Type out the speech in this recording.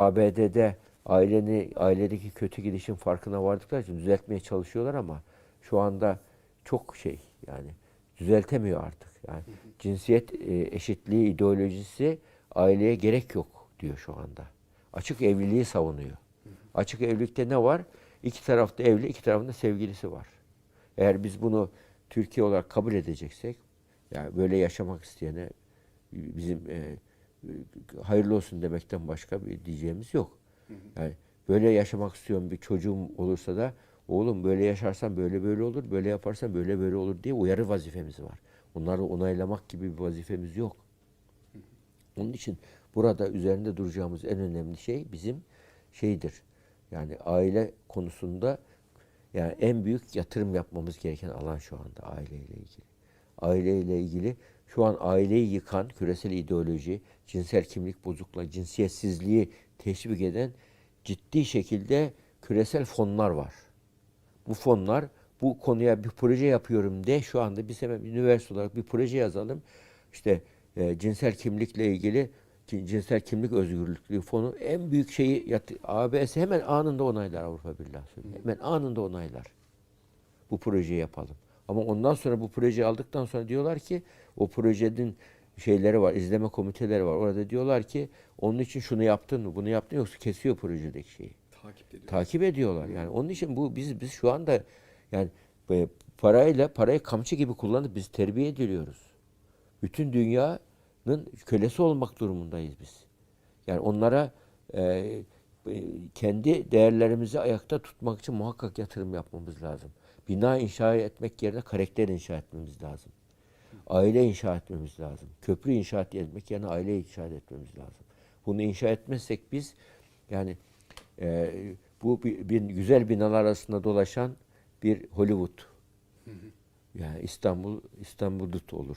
ABD'de aileni ailedeki kötü gidişin farkına vardıkları için düzeltmeye çalışıyorlar ama şu anda çok şey yani düzeltemiyor artık. Yani cinsiyet e, eşitliği ideolojisi aileye gerek yok diyor şu anda. Açık evliliği savunuyor. Açık evlilikte ne var? İki tarafta evli, iki tarafında sevgilisi var. Eğer biz bunu Türkiye olarak kabul edeceksek, yani böyle yaşamak isteyene bizim e, hayırlı olsun demekten başka bir diyeceğimiz yok. Yani böyle yaşamak istiyorum bir çocuğum olursa da oğlum böyle yaşarsan böyle böyle olur, böyle yaparsan böyle böyle olur diye uyarı vazifemiz var. Bunları onaylamak gibi bir vazifemiz yok. Onun için burada üzerinde duracağımız en önemli şey bizim şeydir. Yani aile konusunda yani en büyük yatırım yapmamız gereken alan şu anda aileyle ilgili. Aileyle ilgili şu an aileyi yıkan küresel ideoloji, cinsel kimlik bozukluğu, cinsiyetsizliği teşvik eden ciddi şekilde küresel fonlar var. Bu fonlar bu konuya bir proje yapıyorum de şu anda biz hemen üniversite olarak bir proje yazalım. İşte e, cinsel kimlikle ilgili cin- cinsel kimlik özgürlüğü fonu en büyük şeyi ABS hemen anında onaylar Avrupa Birliği. Hemen anında onaylar. Bu projeyi yapalım. Ama ondan sonra bu projeyi aldıktan sonra diyorlar ki o projenin şeyleri var, izleme komiteleri var. Orada diyorlar ki onun için şunu yaptın mı, bunu yaptın yoksa kesiyor projedeki şeyi Takip ediyor. takip ediyorlar. Yani onun için bu biz biz şu anda yani parayla parayı kamçı gibi kullanıp biz terbiye ediliyoruz. Bütün dünyanın kölesi olmak durumundayız biz. Yani onlara e, kendi değerlerimizi ayakta tutmak için muhakkak yatırım yapmamız lazım. Bina inşa etmek yerine karakter inşa etmemiz lazım. Aile inşa etmemiz lazım. Köprü inşa etmek yerine aile inşa etmemiz lazım. Bunu inşa etmezsek biz yani e, bu bir, bir güzel binalar arasında dolaşan bir Hollywood. Yani İstanbul İstanbul Dut olur.